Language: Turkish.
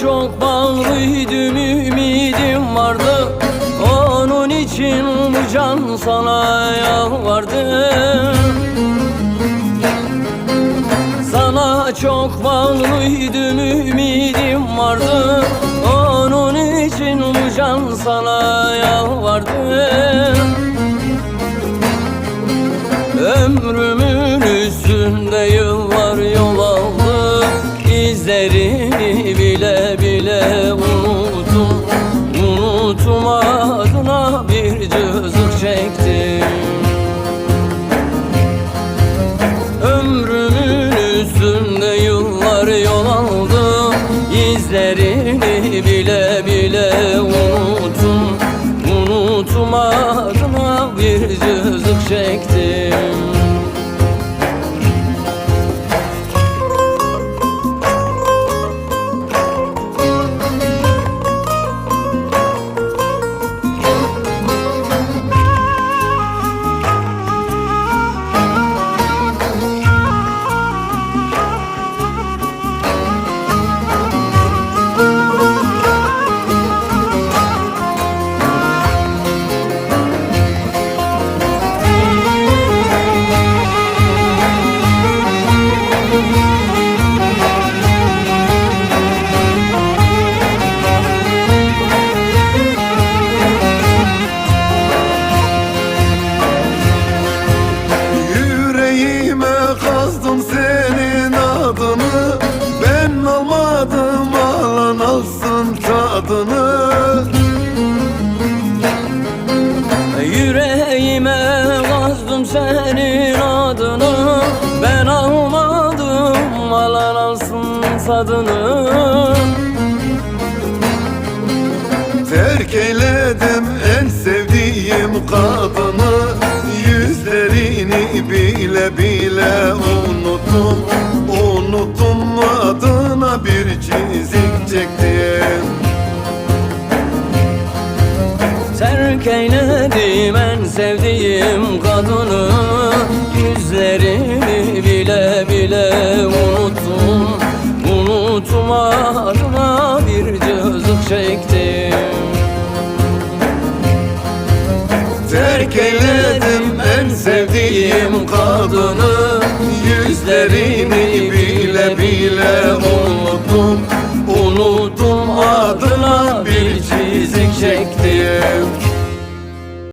çok bağlıydım ümidim vardı. Onun için bu can sana yalvardı. Sana çok bağlıydım ümidim vardı. Onun için bu can sana yalvardı. Ömrümün üstünde yıllar yol aldı. İzlerim unuttum Unuttum adına bir cızık çektim. Ömrümün üstünde yıllar yol aldı İzlerini bile bile unuttum Unuttum adına bir cızık çektim kazdım senin adını Ben almadım. Alan alsın tadını. Terk eyledim terk eyledim en sevdiğim kadını Yüzlerini bile bile unuttum. Unutum ağrına bir cızık çektim. Terk eyledim en sevdiğim kadını Yüzlerini bile bile unuttum. Unuttum adına bir çizik çektim.